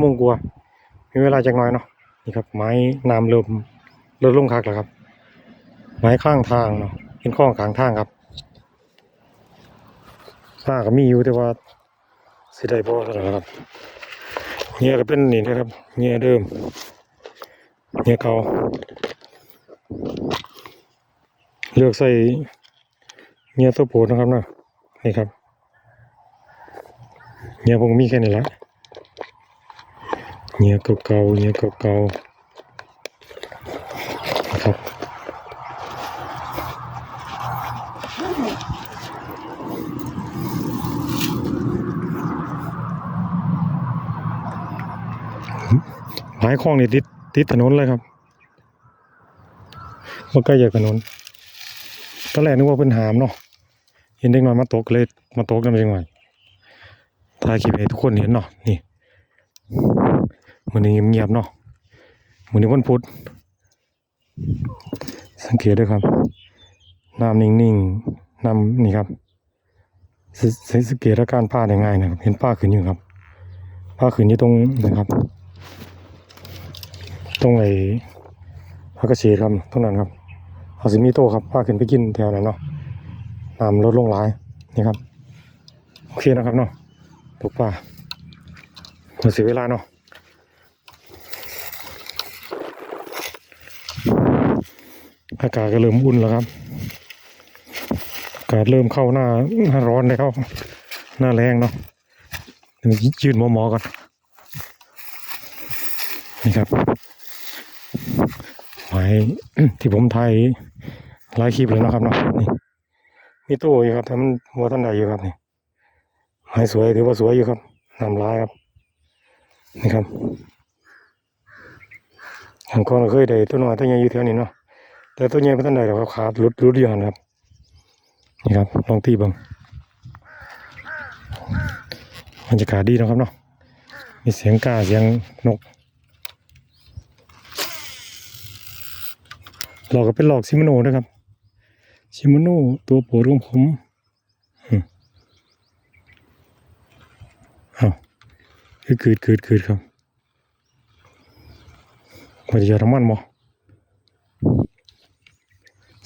โมงกว่ามีเวลาจักหน่อยเนาะนี่ครับไม้น้ำเริ่มเริ่มลงคักแล้วครับ ไม้ข้างทางเนาะเป็นข้องข้างทางครับป้าก็มีอยู่แต่ว่าสิได้บ่เท่าไหร่ครับเงี้ยก็เป็นนี่นะครับเงี้ยเดิมเงี้ยเก่าเลือกใส่เงี้ยตัวโปรดนะครับเนาะนี่ครับเงี้ยผมมีแค่นี้แหละ เงี้ยเก่าๆเงี้ยเก่าๆนะครับหมายคลองนี่ติดติดถนนเลยครับว่าใกล้จากถนนตอนแรกนึกว่าเป็นหามเนาะเห็นเด็กน้อยมาตกเลยมาตกกันเองหน่อยถ่ายคลิปให้ทุกคนเห็นเนาะนี่ มันนี้เงียบๆเนาะมันนี้วันพุธสังเกตด้วยครับน้ำนิ่งๆน้ำนี่ครับสสสังเกตอาการผ้าได้ง่ายนะครับเห็นผ้าขึ้นอยู่ครับผ้าขึ้นอยู่ตรงนะครับ ตรงไอ้ผ้ากระเฉดครับตรงนั้นครับเอาสิมีโตครับผ้าขึ้นไปกินแถวนั้นเนาะน้ำลดลงหลายนี่ครับ โอเคนะครับเนาะตกปลาเราเสียเวลาเนาะ อากาศก็เริ่มอุ่นแล้วครับอากาศเริ่มเข้าหน้าหน้าร้อนเลยเข้าหน้าแรงเนาะยืนหมอหมอๆก่อนนี่ครับไม้ที่ผมถ่ายหลายคลิปเลยนะครับเนาะนี่มีตู้อยู่ครับแต่มันหัวท่านใดอยู่ครับนี่ไม้สวยถือว่าสวยอยู่ครับนำลายครับนี่ครับทางก่อนก็เคยได้ตัวน้อยตัวใหญ่อยู่แถวนี้เนาะ แต่ตัวใหญ่ไม่ทันใดหรอกครับขาดรุดรุดเดียวนะครับ นี่ครับลองตีเบังบรรยากาศดีนะครับเนาะมีเสียงกาเสียงนกหลอกก็เป็นหลอกซิมโนนะครับ ซิมโนตัวโปรดของผมอืมอ้าวคือเกิดเกิดเกิดครับมันจะทำมันบ่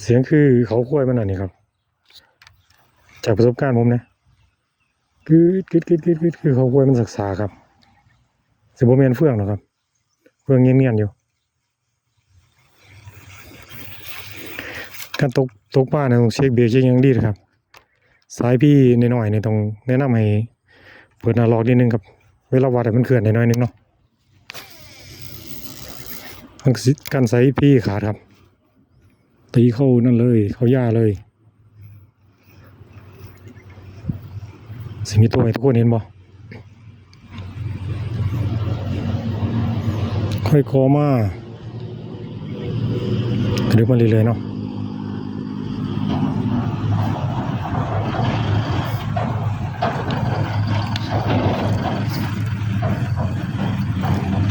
เสียงคือเขาคุ้ยมันอันนี้ครับ จากประสบการณ์ผมนะกึดกึดกึดกึดกึดคือเขาคุ้ยมันศึกษาครับสิบโมเมนเฟื่องหรอครับ เฟื่องเงียบๆอยู่การตกตกปลาเนี่ยต้องเช็คเบรกเช็คยังดีนะครับ สายพี่นหน่อยเนี่ยต้องแนะนำให้เปิดนาล็อกนิดนึงครับ เวลาวัดมันเคลื่อนหน่อยนึงเนาะมันการใส่พี่ขาดครับ ตีเข้านั่นเลยเข้าหญ้าเลยสิ่งนี้ตัวไหนทุกคนเห็นบ่ค่อยคอมากระดึบมาเรื่อยๆเนาะ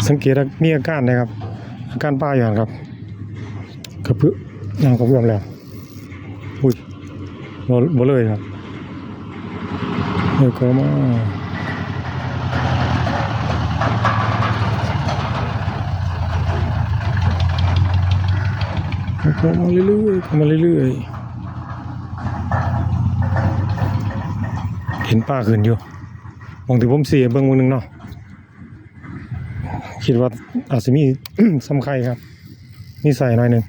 สังเกตมีอาการนะครับ อาการป้าอย่างครับกระเพื่อ ยางกระเพื่อมแล้ว อุ้ยบ่บ่เลยครับเลยก็มาเข้ามาเรื่อยๆเข้ามาเรื่อยๆ เห็นป้าขึ้นอยู่มองที่ผมเสียเบิ่งมือหนึ่งเนาะ คิดว่าอาจจะมีสำไข่ครับมีใส่หน่อยหนึ่ง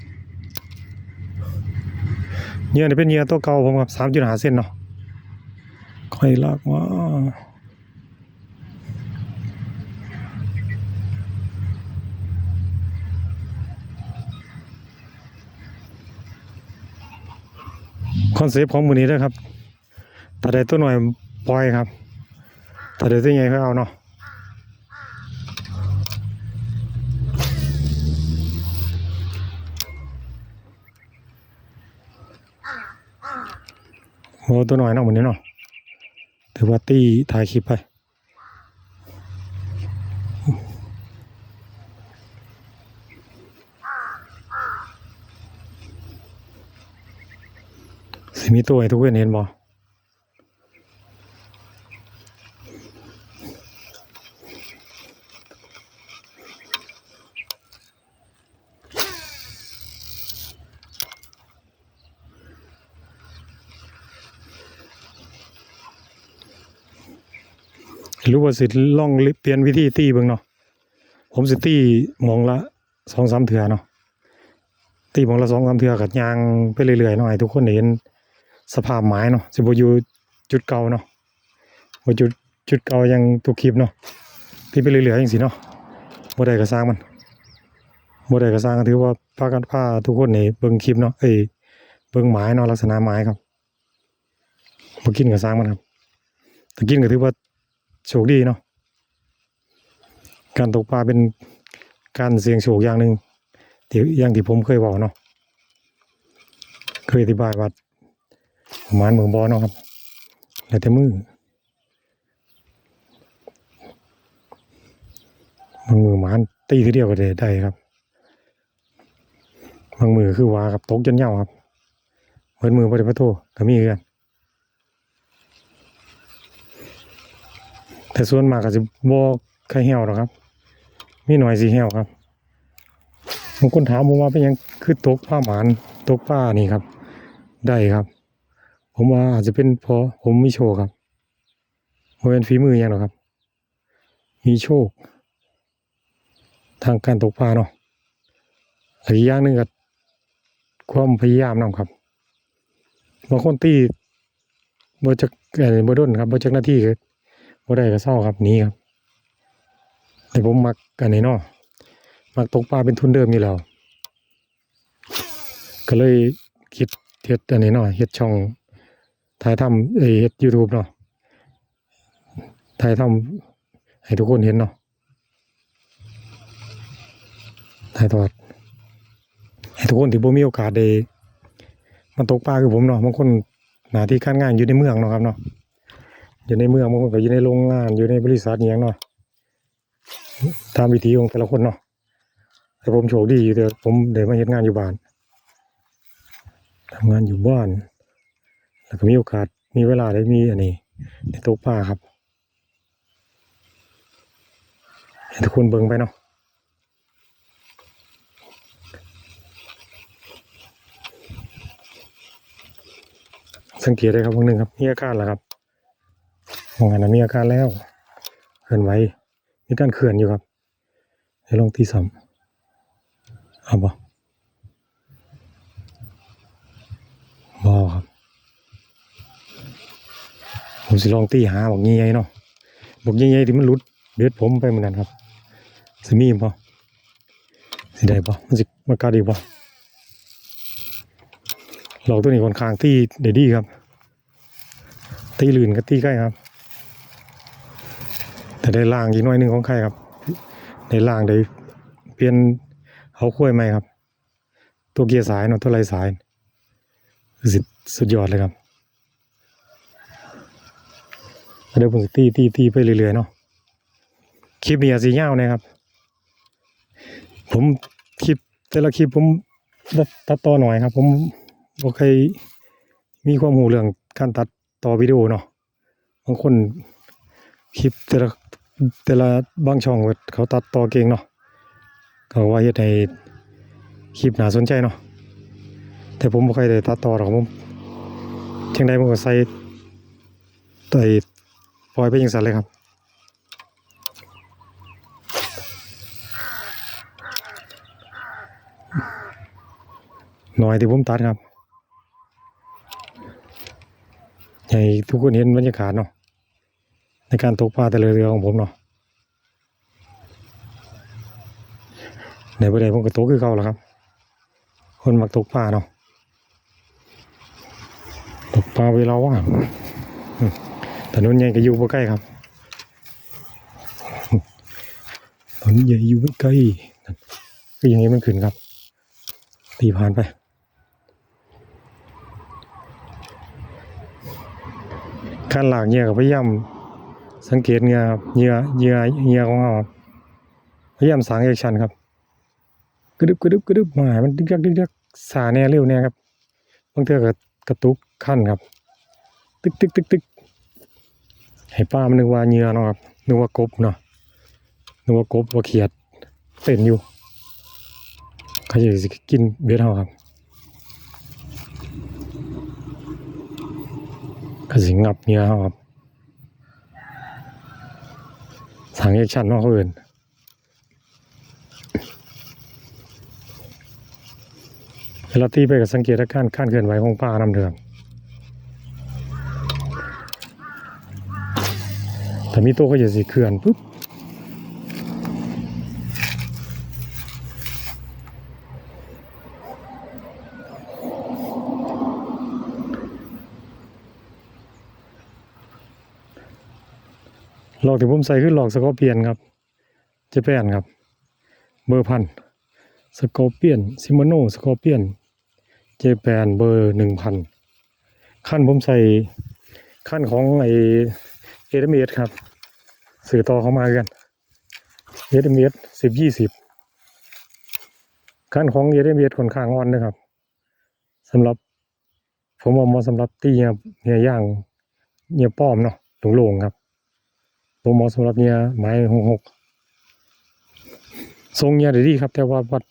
เหยื่อนี่เป็นเหยื่อตัวเก่าผมครับสามจุดห้าเซนเนาะค่อยลากว่าคอนเซปต์ของมือนี้นะครับถ้าได้ตัวหน่อยปล่อยครับถ้าได้ตัวใหญ่ก็เอาเนาะ โอ้ตัวหน่อยนะมือนี้เนาะถือว่าตีถ่ายคลิปไปสิมีตัวไอ้ทุกคนเห็นบ่ หรือว่าสิล่องเปลี่ยนวิธีตีเบิ่งเนาะผมสิตีมองละสองสามเถื่อเนาะตีมองละสองสามเถื่อกับยางไปเรื่อยๆเนาะให้ทุกคนเห็นสภาพไม้เนาะสิบอยู่จุดเก่าเนาะบ่จุดจุดเก่ายังทุกคลิปเนาะตีไปเรื่อยๆจังซี่เนาะบ่ได้ก็สร้างมันบ่ได้ก็สร้างถือว่าพากันพาทุกคนนี่เบิ่งคลิปเนาะเอ้ยเบิ่งไม้เนาะลักษณะไม้ครับบ่กินก็สร้างมันครับถ้ากินก็ถือว่า โชคดีเนาะการตกปลาเป็นการเสี่ยงโชคอย่างหนึ่งที่อย่างที่ผมเคยบอกเนาะเคยอธิบายว่าประมาณเมืองบอเนาะครับแล้วแต่มือบางมือหมานตีทีเดียวก็ได้ได้ครับบางมือคือว่าครับตกจนเหย่าครับเหมือนมือพระเดชพระโทก็มีกัน แต่ส่วนมากก็จะบ่ใครเหี่ยวหรอกครับ มีหน่อยสิเหี่ยวครับบางคนถามผมว่าเป็นยังคือตกผ้าหมานตกป้านี่ครับ ได้ครับ ผมว่าอาจจะเป็นเพราะผมมีโชคครับบ่เป็นฝีมือยังหรอกครับ มีโชค ทางการตกปลาเนาะอีกอย่างหนึ่งก็ความพยายามนำครับบางคนตีบ่จักเอ่อบ่ด้นครับบ่จักหน้าที่ก็ บ่ได้ก็เศร้าครับนี้ครับแต่ผมมักอันนี้เนาะมักตกปลาเป็นทุนเดิมอยู่แล้วก็เลยคิดเฮ็ดอันนี้เนาะเฮ็ดช่องถ่ายทำเอ้เฮ็ด YouTube เนาะถ่ายทำให้ทุกคนเห็นเนาะถ่ายทอดให้ทุกคนที่บ่มีโอกาสได้มาตกปลาคือผมเนาะบางคนหน้าที่การงานอยู่ในเมืองเนาะครับเนาะ อยู่ในเมืองบางคนก็อยู่ในโรงงานอยู่ในบริษัทอย่างเนาะตามวิธีของแต่ละคนเนาะแต่ผมโชคดีอยู่แต่ผมได้มาเฮ็ดงานอยู่บ้านทำงานอยู่บ้าน แล้วก็มีโอกาสมีเวลาได้มีอันนี้ในตกปลาครับให้ทุกคนเบิ่งไปเนาะสังเกตได้ครับพวกหนึงครับมีอาการแล้วครับ งหันนะมีอาการแล้วเคลื่อนไหวมีการเคลื่อนอยู่ครับให้ลองที่สามเอาบ่บอครับผมสิลองตีหาบอกใหญ่ๆเนาะบอกใหญ่ๆที่มันหลุดเบ็ดผมไปเหมือนกันครับสิมีบ่สิได้บ่มันสิมากัดอีกบ่หลอกตัวนี้ค่อนข้างที่ได้ดีครับ ตีลื่นกับตีใกล้ครับ แต่ได้ล่างอีกหน่อยหนึ่งของใครครับได้ล่างได้เปลี่ยนเขาคุ้ยไหมครับ ตัวเกียร์สายเนาะตัวไรสายสุดสุดยอดเลยครับเดี๋ยวผมจะตีตีตีไปเรื่อยๆเนาะคลิปนี้อาจสียาวนะครับ ผมคลิปแต่ละคลิปผมตัดต่อหน่อยครับ ผมบ่เคมีความรู้เรื่องการตัดต่อวิดีโอเนาะบางคนคลิปแต่ละ แต่ละบางช่องเขาตัดต่อเก่งเนาะเขาว่าเฮ็ดให้คลิปน่าสนใจเนาะแต่ผมบ่เคยได้ตัดต่อหรอกผมจังใดผมก็ใส่ตัวไอ้ปล่อยไปจังซั่นเลยครับหน่อยที่ผมตัดครับให้ทุกคนเห็นบรรยากาศเนาะ การตกปลาแต่ละเรือของผมเนาะในประเดี๋ยวผมก็ตกคือเขาแหล้วครับ คนมักตกปลาเนาะตกปลาเวลาว่างถนนใหญ่ก็อยู่บ่ใกล้ครับถนนใหญ่อยู่ไม่ใกล้ก็อย่างนี้มันขึ้นครับ ตีผ่านไปการหลากเหยื่อกับพยายาม สังเกตเหยื่อเหยื่อเหยื่อเหยื่อของเราพยายามสางแอคชั่นครับกระดึบกระดึบกระดึบมาหมันดึกดักดึกดักสาแน่เร็วแน่ครับบางเทื่อก็กระตุกขั้นครับ ตึกตึกตึกตึกให้ป้ามันนึกว่าเหยื่อเนาะครับนึกว่ากบเนาะนึกว่ากบว่าเขียดเต้นอยู่เขาจะกินเบ็ดเราครับก็สิงับเหงื่อเขาครับางแอคชั่นเนาะเขาเอินเวลาตีไปก็สังเกตอาการการเคลื่อนไหวของปลานำเดืองแต่มีตัวก็จะสิเคลื่อนปุ๊บ หลอกที่ผมใส่คือหลอกสกอเปียนครับเจแปนครับ เบอร์พันสกอเปียนซิมโนสกอเปียนเจแปนเบอร์หนึ่งพันขั้นผมใส่ขั้นของไอเอเดเมครับ สื่อต่อเข้ามากันเอเดเมดสิบยี่สิบขั้นของเอเดเมค่อนข้างอ่อนนะครับสำหรับผมเอามาสำหรับตีเงียเงียย่างเงียป้อมเนาะโล่งๆครับ ผมเหมาะสำหรับเนี่ยไม้หกหกทรงเนี่ยด้ดีครับ แต่ว่าวัด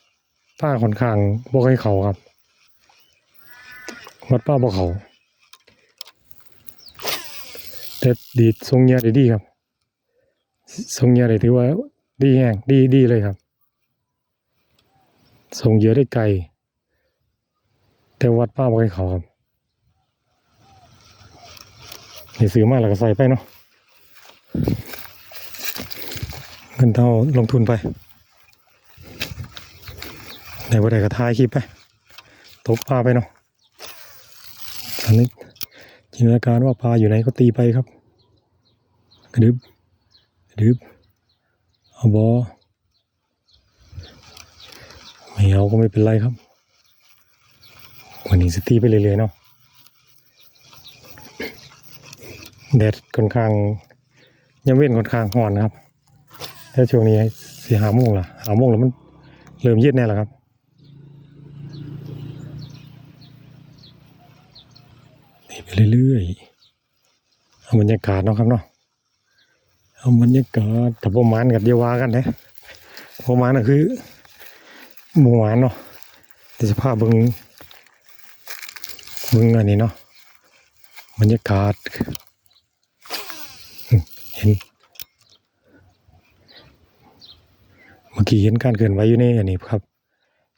ป้าค่อนข้างบ่ให้เขาครับ วัดป้าบ่เขาแต่ดีทรงเนี่ยด้ดีครับทรงเนี่ยได้ถือว่าดีแห้งดีดีเลยครับทรงเยอะได้ไกล แต่วัดป้าบ่ให้เขาครับนี่ซื้อมาแล้วก็ใส่ไปเนาะ เงินเท่าลงทุนไปไหนว่าไหนก็ถ่ายคลิปไปตกปลาไปเนาะตอนนี้จินตนาการว่าปลาอยู่ไหนก็ตีไปครับกระดึบกระดึบเอาบอไม่เอาก็ไม่เป็นไรครับ วันนี้สตีไปเรื่อยๆเนาะแดดค่อนข้าง ยังเว้นค่อนข้างห่อนครับแล้วช่วงนี้สี่หาโมงละหาโมงแล้วมันเริ่มเย็นแน่แล้วครับนี่ไปเรื่อยๆเอาบรรยากาศเนาะครับเนาะเอาบรรยากาศแต่ประมาณกับเดียววากันนะประมาณน่ะคือหมูหวานเนาะแต่สภาพเบิงเบิงอันนี้เนาะบรรยากาศ นเมื่อกี้เห็นการเคลื่อนไหวอยู่ในอันนี้ครับ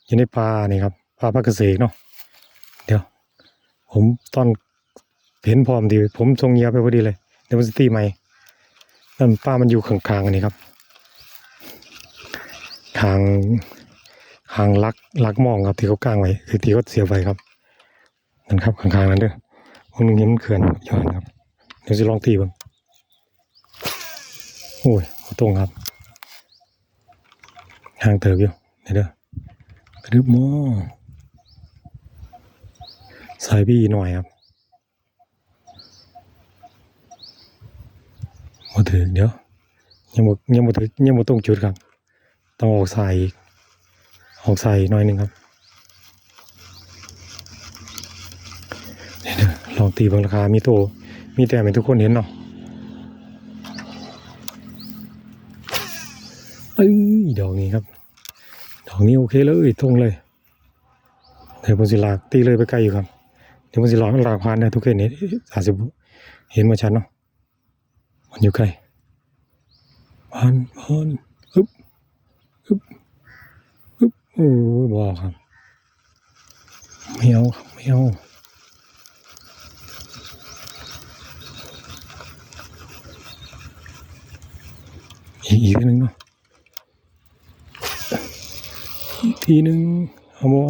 อยู่ในป่านี่ครับป่าพระเกษตรเนาะเดี๋ยว ผมตอนเห็นพร้อมดีผมทรงเงียไปพอดีเลยเดี๋ยวมันสตีใหม่นั่นป้ามันอยู่ข้างๆอันนี้ครับทางทางลักลักมองครับที่เขากางไว้คือที่เขาเสียไว้ครับนั่นครับข้างๆนั้นเด้อผมนึงเห็นมันเขื่อนย้อนครับเดี๋ยวจะลองตีบ้าง โอ้ยตรงครับห่างเติบอยู่เดี๋ยวเด้อกระดึบมอสายบี้หน่อยครับมาถึงเดี๋ยวยังบ่ยังบ่ถึงยังบ่ตรงจุดครับ ต้องออกสายอีกออกสายหน่อยหนึ่งครับเดี๋ยเด้อลองตีบางราคามีโตมีแต่ให้ทุกคนเห็นเนาะ เอ้ยดอกนี้ครับ ดอกนี้โอเคเลยตรงเลยเดี๋ยวผมสิลากตีเลยไปไกลอยู่ครับ เดี๋ยวผมสิลากลากผ่านนะทุกคนเห็นอาจจะเห็นมาชัดเนาะมันอยู่ใกล้ผ่านผ่านอึ๊บอึ๊บอึ๊บโอ้บอกครับไม่เอาไม่เอาอีกอีกนึงเนาะ อีก ทีหนึ่งเอาบอ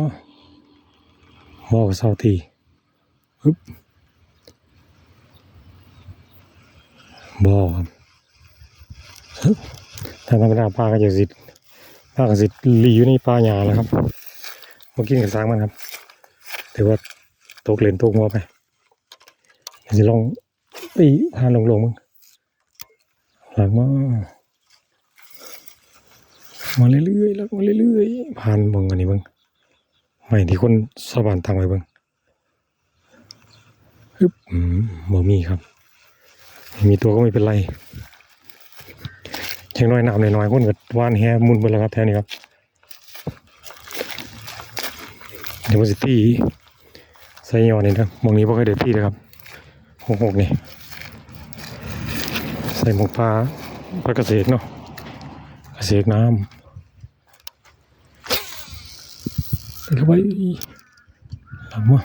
บอเสาทีปึ๊บบอครับถ้าธรรมดาปลาก็จะสิปลาก็สิลีอยู่ในปลาหยาแล้วครับมากินกับสร้างมันครับถือว่าตกเลนตกงัวไปจะลองตีทานลงลงๆมึงหลังมา มาเรื่อยๆแล้วมาเรื่อยๆผ่านเบิ่งอันนี้เบิ่งไม่ที่คนสวรรค์ทางไว้เบิ่งฮึบอืมบ่มีครับ มีตัวก็ไม่เป็นไรอย่างน้อยน้ำน้อยๆคนก็ว่านแฮมุนไปแล้วครับแถวนี้ครับเดี๋ยวมันสิตีใส่ยอนี่นะมองนี้บ่เคยได้ตีเลยครับหกหกนี่ ใส่หมกปลาปลาเกษตรเนาะเสกน้ำ เข้าไปหลังมา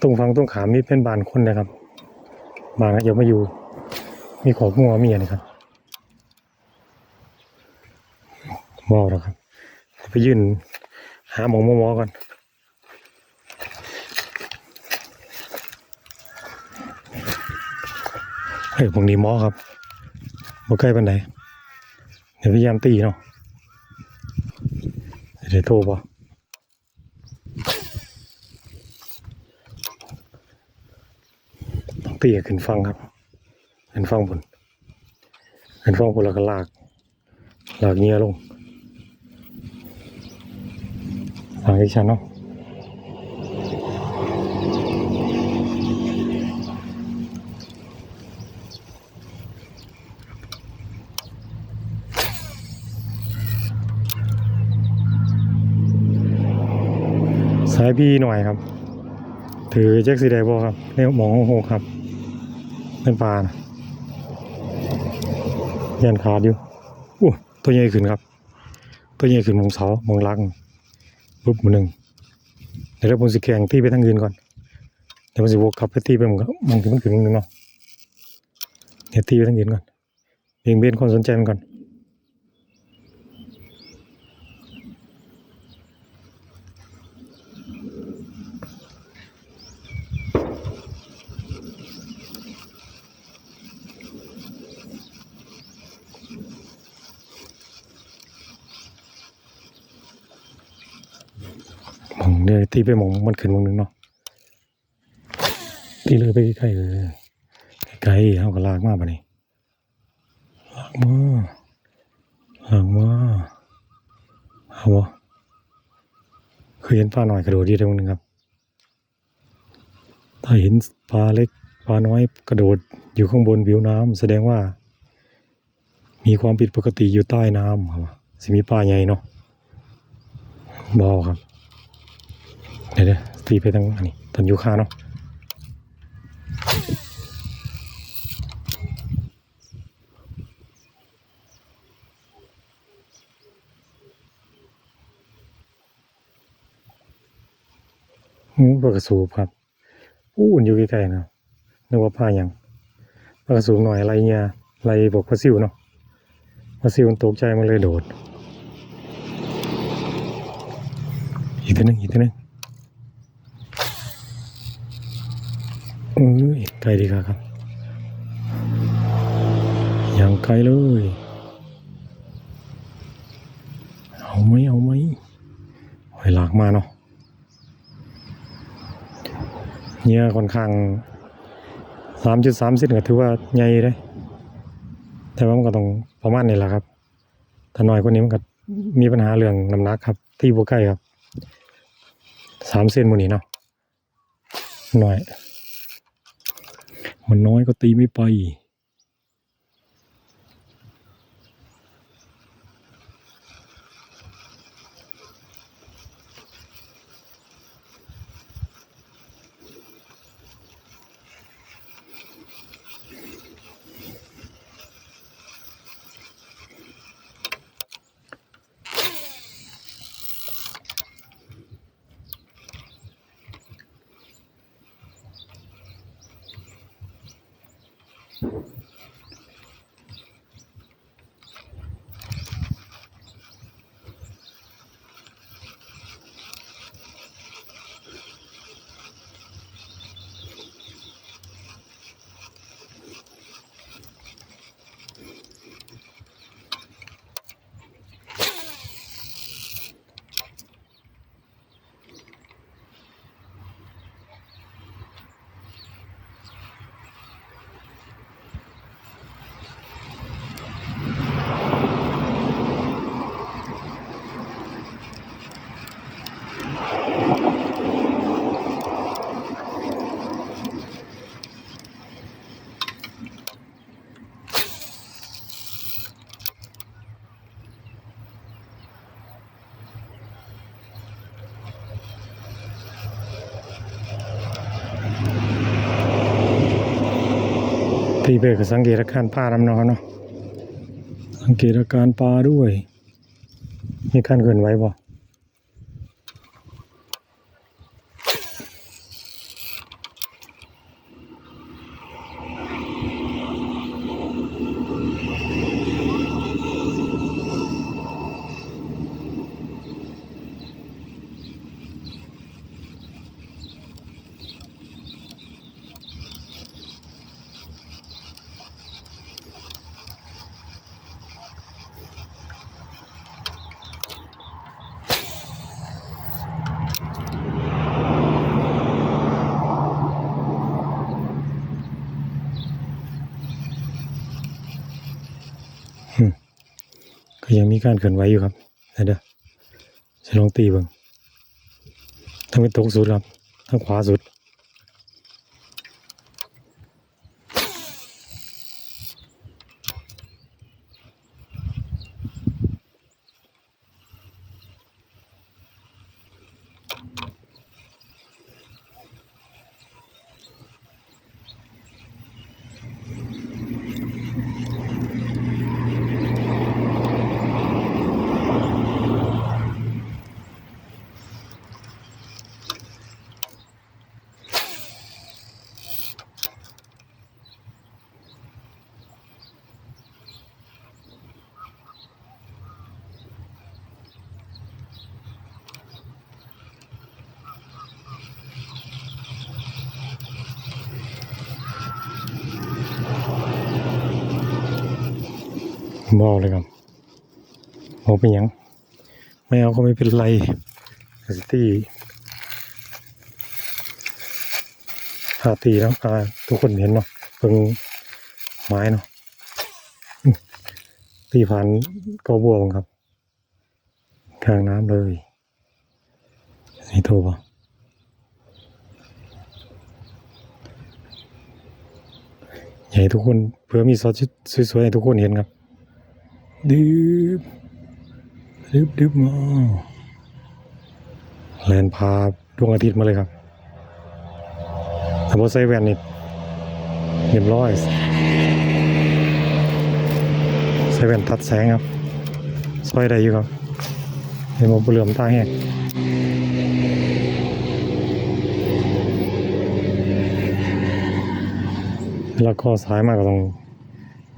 ตรงฟังตรงขามนี่เป็นบานคนนะครับ บานก็ยังไม่อยู่ มีขอบงัวมีอะไรครับ ว้าวแล้วครับ ไปยืนหาหมองมอมอก่อนเฮ้ยผมนี้มอครับบ่ใกล้ปันไหนเดี๋ยวพยายามตีเนาะเดี๋ยวโทรป่ะต้องตีขึ้นฟังครับขึ้นฟังบนขึ้นฟังบนแล้วก็ลาก ลากเงี้ยลง ทางอีกชั้นเนาะสายพี่หน่อยครับ ถือแจ็คสีแดงบอครับเรียกหมองโหกครับ เป็นปลานะยันขาดอยู่อู้ตัวใหญ่ขึ้นครับ ตัวใหญ่ขึ้นมองเสามองลัง รูปมือหนึ่งเดี๋ยวผมสิแข่งตีไปทางอื่นก่อนเดี๋ยวผมสิวกขับไปตีไปมันก็มองถึงมันถึงนึงเนาะเดี๋ยวตีไปทางอื่นก่อนเบี่ยงเบนความสนใจมันก่อน เดี๋ยวตีไปหมองมันขึ้นมอหนึ่งเนาะตีเลยไปใกล้ๆเออไกลๆเอากระลากมากปะนี่ลากมาลากมาเอาวะเคยเห็นปลาหน่อยกระโดดดีตรงนึงครับ ถ้าเห็นปลาเล็กปลาน้อยกระโดดอยู่ข้างบนผิวน้ำแสดงว่า มีความผิดปกติอยู่ใต้น้ำครับสิมีปลาใหญ่เนาะบอครับ เดี๋ยวตีไปทางอันนี้ต้นยูคาเนาะอืมปลากระสูบครับอู้อุ่นอยู่ใกล้ๆนะนึกว่าปลาอย่างปลากระสูบหน่อยไรเงี้ยไรบอกปลาซิวเนาะปลาซิวมันตกใจมันเลยโดด อีกตัวหนึงอีกตัวหนึง อ้ยไกลดีครับครับ อย่างไกลเลย เอาไหมเอาไหมหอยหลากมาเนาะเนี่ยค่อนข้างสามจุดสามเซนก็ถือว่าใหญ่เลยแต่ว่ามันก็ต้องประมาณนี้แหละครับ ถ้าน้อยกว่านี้มันก็มีปัญหาเรื่องน้ำหนักครับ ที่บวใกล้ครับสามเซนมันนี้เนาะหน้อย มันน้อยก็ตีไม่ไป เบรกก็สังเกตอาการปลาลำนาะครับเนาะสังเกตอาการปลาด้วย มีการเกินไหวบ่ มีการเกินไหวอยู่ครับเดี๋ยวเดี๋ยวจะลองตีบ้างทั้งเป็นตรงสุดครับทั้งขวาสุด บอกเลยครับบอกเป็นยังไม่เอาก็ไม่เป็นไรสตีถาตีแล้วอ่าทุกคนเห็นเนาะเพิ่งไม้เนาะตีผ่านกอบวงครับกลางน้ำเลยนี่โทรป่ะให้ทุกคนเพื่อมีซอสสวยๆให้ทุกคนเห็นครับ ดืบดืบดืบมาแลนพาดวงอาทิตย์มาเลยครับถ้าบ่ใส่แว่นนี่เรียบร้อยใส่แว่นตัดแสงครับซอยได้อยู่ครับเห็นบ่เหลื่อมตาแหกแล้วก็สายมากก็ต้อง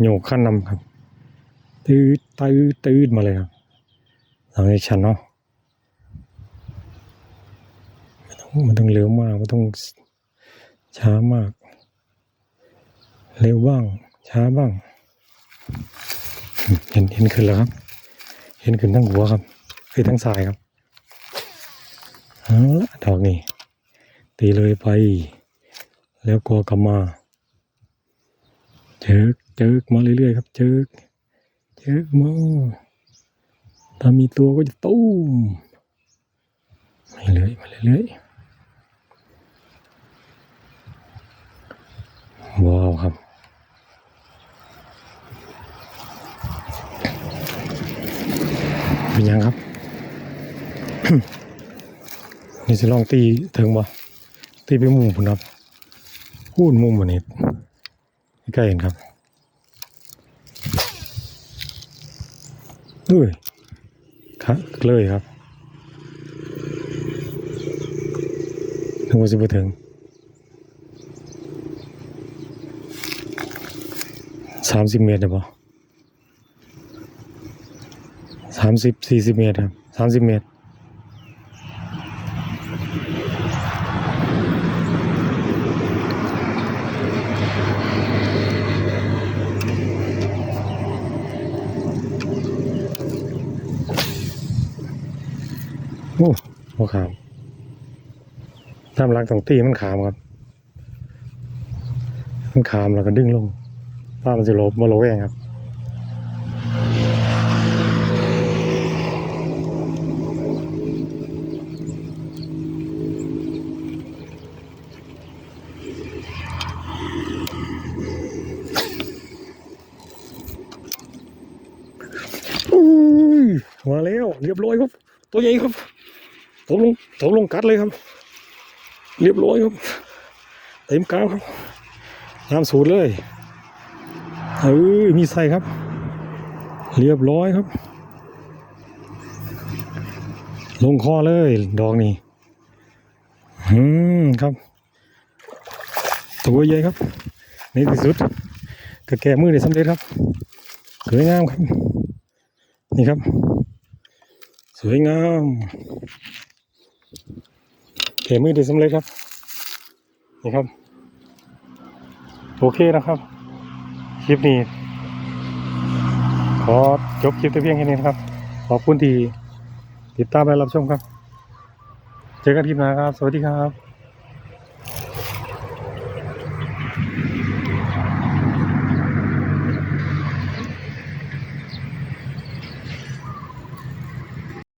โยกขั้นนำครับ ตืดตืดตืดมาเลยครับหลังจากฉันเนาะม่ต้องมันต้องเร็วมากไม่ต้องช้ามาก เร็วบ้าง ช้าบ้าง เห็นเห็นขึ้นแล้วครับ เห็นขึ้นทั้งหัวครับคือทั้งสายครับเอาละดอกนี้ตีเลยไป แล้วก็กลับมา เจิกเจิกมาเรื่อยๆครับ เจิก เยอะมากถ้ามีตัวก็จะตุ้มมาเรื่อยมาเรื่อยว้าวครับเป็นยังครับนี่จะลองตีถึงบ่ตีไปมุมพุ่นครับพูดมุมวันนี้ใกล้เห็นครับ อ้ยครับเลยครับนึกว่าจะไปถึง สามสิบเมตรหรือเปล่าสามสิบสี่สิบเมตรครับสามสิบเมตร โอ้หัวขามตามหลักตรงตีมันขามครับ มันขามแล้วก็ดึงลงป้ามันจะลบมาโลแวงครับอุ้ยมาแล้วเรียบร้อยครับ ตัวใหญ่ครับ ตกลงตกลงกัดเลยครับ เรียบร้อยครับ เต็มกามครับน้ำสูดเลยเออมีใส่ครับ เรียบร้อยครับ ลงคอเลยดอกนี้อืมครับ ตัวใหญ่ครับในที่สุดก็แก้มือได้สำเร็จครับสวยงามครับ นี่ครับ สวยงาม แก้มือดีสำเร็จครับนี่ครับ โอเคนะครับ คลิปนี้ ขอจบคลิปแต่เพียงแค่นี้นะครับ ขอบคุณที่ติดตามและรับชมครับ เจอกันคลิปหน้าครับ สวัสดีครับ